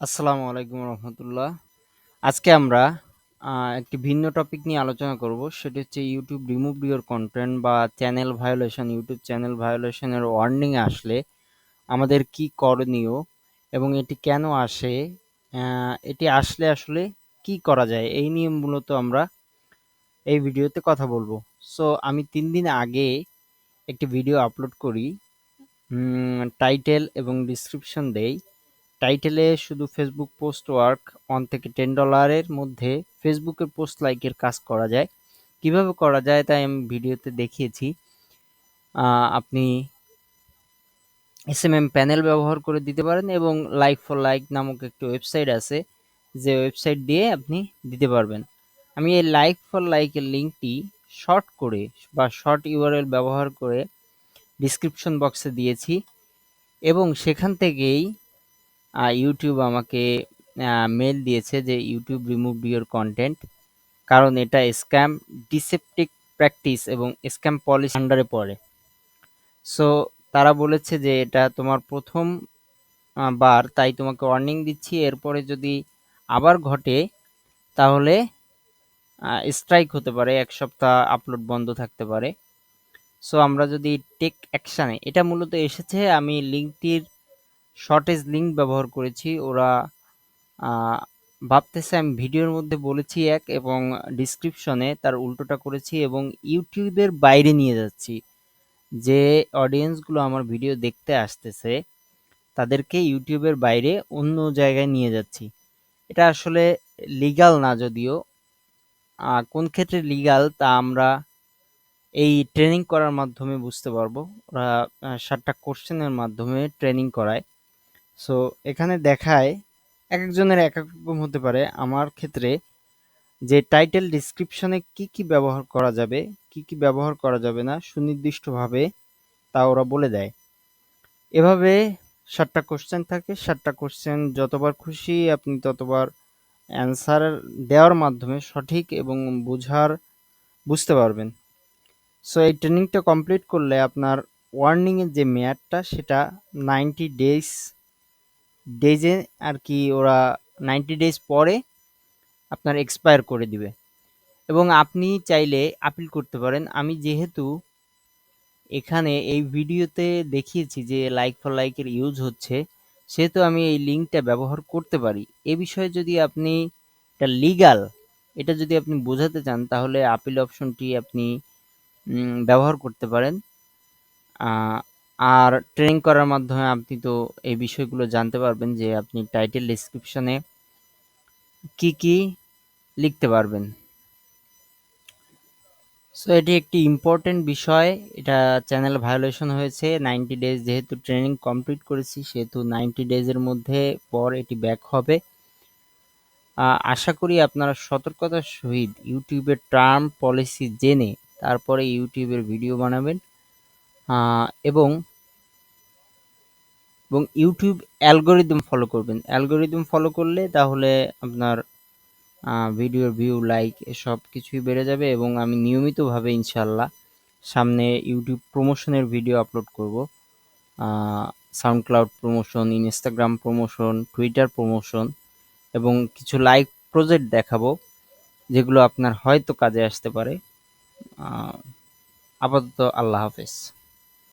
আসসালামু আলাইকুম রহমতুল্লাহ। আজকে আমরা একটি ভিন্ন টপিক নিয়ে আলোচনা করব। সেটি হচ্ছে ইউটিউব রিমুভ ইউর কন্টেন্ট বা চ্যানেল ভায়োলেশন ইউটিউব চ্যানেল ভায়োলেশনের ওয়ার্নিং আসলে আমাদের কি করণীয় এবং এটি কেন আসে এটি আসলে আসলে কি করা যায়, এই নিয়ে মূলত আমরা এই ভিডিওতে কথা বলব। সো আমি তিন দিন আগে একটি ভিডিও আপলোড করি টাইটেল এবং ডিসক্রিপশন দেই। টাইটেলে শুধু ফেসবুক পোস্ট ওয়ার্ক ওয়ান থেকে টেন ডলারের মধ্যে ফেসবুকের পোস্ট লাইকের কাজ করা যায়। কীভাবে করা যায় তাই আমি ভিডিওতে দেখিয়েছি। আপনি এস এম এম প্যানেল ব্যবহার করে দিতে পারেন এবং লাইক ফর লাইক নামক একটি ওয়েবসাইট আছে, যে ওয়েবসাইট দিয়ে আপনি দিতে পারবেন। আমি এই লাইক ফর লাইকের লিঙ্কটি শর্ট করে বা শর্ট ইউআরএল ব্যবহার করে ডিসক্রিপশন বক্সে দিয়েছি এবং সেখান থেকেই ইউটিউব আমাকে মেল দিয়েছে যে ইউটিউব রিমুভ ইউর কন্টেন্ট কারণ এটা স্ক্যাম ডিসেপটিক প্র্যাকটিস এবং স্ক্যাম পলিসি আন্ডারে পড়ে। সো তারা বলেছে যে এটা তোমার প্রথম বার, তাই তোমাকে ওয়ার্নিং দিচ্ছি। এরপরে যদি আবার ঘটে, তাহলে স্ট্রাইক হতে পারে, এক সপ্তাহ আপলোড বন্ধ থাকতে পারে। সো আমরা যদি টেক অ্যাকশানে এটা মূলত এসেছে, আমি লিঙ্কটির শর্টেজ লিঙ্ক ব্যবহার করেছি। ওরা ভাবতেছে আমি ভিডিওর মধ্যে বলেছি এক এবং ডিসক্রিপশনে তার উল্টোটা করেছি এবং ইউটিউবের বাইরে নিয়ে যাচ্ছি। যে অডিয়েন্সগুলো আমার ভিডিও দেখতে আসতেছে, তাদেরকে ইউটিউবের বাইরে অন্য জায়গায় নিয়ে যাচ্ছি। এটা আসলে লিগাল না যদিও। কোন ক্ষেত্রে লিগাল তা আমরা এই ট্রেনিং করার মাধ্যমে বুঝতে পারব। ওরা সাতটা কোশ্চেনের মাধ্যমে ট্রেনিং করায়। সো এখানে দেখায় এক একজনের এক এক রকম হতে পারে। আমার ক্ষেত্রে যে টাইটেল ডিসক্রিপশনে কি কি ব্যবহার করা যাবে, কি কি ব্যবহার করা যাবে না, সুনির্দিষ্টভাবে তা ওরা বলে দেয়। এভাবে সাতটা কোশ্চেন থাকে। সাতটা কোশ্চেন যতবার খুশি আপনি ততবার অ্যান্সার দেওয়ার মাধ্যমে সঠিক এবং বোঝার বুঝতে পারবেন। সো এই ট্রেনিংটা কমপ্লিট করলে আপনার ওয়ার্নিংয়ের যে মেয়াদটা, সেটা নাইনটি ডেজ ডেজে আর কি ওরা নাইনটি ডেজ পরে আপনার এক্সপায়ার করে দিবে। এবং আপনি চাইলে আপিল করতে পারেন। আমি যেহেতু এখানে এই ভিডিওতে দেখিয়েছি যে লাইক ফর লাইকের ইউজ হচ্ছে, সেহেতু আমি এই লিঙ্কটা ব্যবহার করতে পারি। এ বিষয়ে যদি আপনি এটা লিগাল এটা যদি আপনি বোঝাতে চান, তাহলে আপিল অপশনটি আপনি ব্যবহার করতে পারেন। আর ট্রেনিং করার মাধ্যমে আপনি তো এই বিষয়গুলো জানতে পারবেন যে আপনি টাইটেল ডিসক্রিপশনে কি কি লিখতে পারবেন। সো এটি একটি ইম্পর্টেন্ট বিষয়। এটা চ্যানেল ভায়োলেশন হয়েছে। নাইনটি ডেজ যেহেতু ট্রেনিং কমপ্লিট করেছি, সেহেতু নাইনটি ডেজের মধ্যে পর এটি ব্যাক হবে। আশা করি আপনারা সতর্কতার সহিত ইউটিউবের টার্ম পলিসি জেনে তারপরে ইউটিউবের ভিডিও বানাবেন। এবং এবং ইউটিউব অ্যালগোরিদম ফলো করবেন। অ্যালগোরিদম ফলো করলে তাহলে আপনার ভিডিওর ভিউ লাইক এসব কিছুই বেড়ে যাবে এবং আমি নিয়মিতভাবে ইনশাল্লাহ সামনে ইউটিউব প্রমোশনের ভিডিও আপলোড করব। SoundCloud promotion Instagram promotion Twitter promotion এবং কিছু লাইভ প্রজেক্ট দেখাবো, যেগুলো আপনার হয়তো কাজে আসতে পারে। আপাতত আল্লাহ হাফেজ।